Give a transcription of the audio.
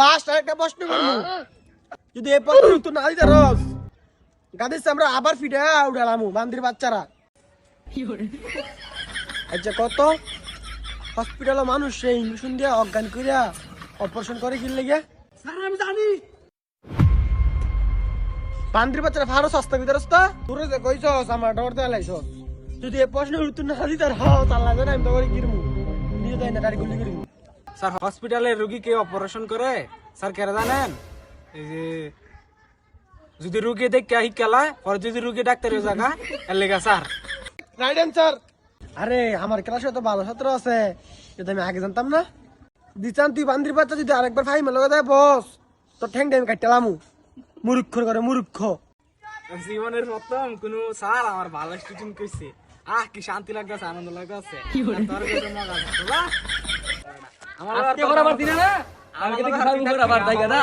Last একটা প্রশ্ন করব। যদি এই প্রশ্ন উত্তর না দিতে রস গাদিস আমরা আবার ফিরে উঠালামু বান্দির বাচ্চারা। আচ্ছা কত হসপিটালে মানুষ সেই ইঞ্জেকশন দিয়ে অজ্ঞান করিয়া অপারেশন করে কি লেগে? স্যার আমি জানি। বান্দির বাচ্চারা ভালো সস্তা ভিতরে রাস্তা তোরে যে কইছস আমার ডর দিয়ে লাইছস যদি এই প্রশ্নের উত্তর না দিতে হও তাহলে জানা আমি তো করে কিরমু নিজে তাই না গাড়ি গুলি করিমু স্যার হসপিটালে রুগীকে অপারেশন করে? স্যার কেরা জানেন? এই যে যদি রুগী দেখে আহি কেলায় পরে যদি রুগী ডাক্তারের জায়গা এর লেগা স্যার। রাইট অ্যান্সার আরে আমার ক্লাসে তো ভালো ছাত্র আছে। যদি আমি আগে জানতাম না। দিচান তুই বান্দির বাচ্চা যদি আরেকবার ফাই মেলে দেয় বস। তো ঠ্যাং আমি কাটলামু মুরুক্ষর করে মুরুক্ষ জীবনের প্রথম কোন স্যার আমার ভালো স্টুডেন্ট কইছে। আহ কি শান্তি লাগতেছে আনন্দ লাগতেছে। তোর কাছে মজা। আমার আবার দিনা না? আমাকে দেখি আবার দাইগা না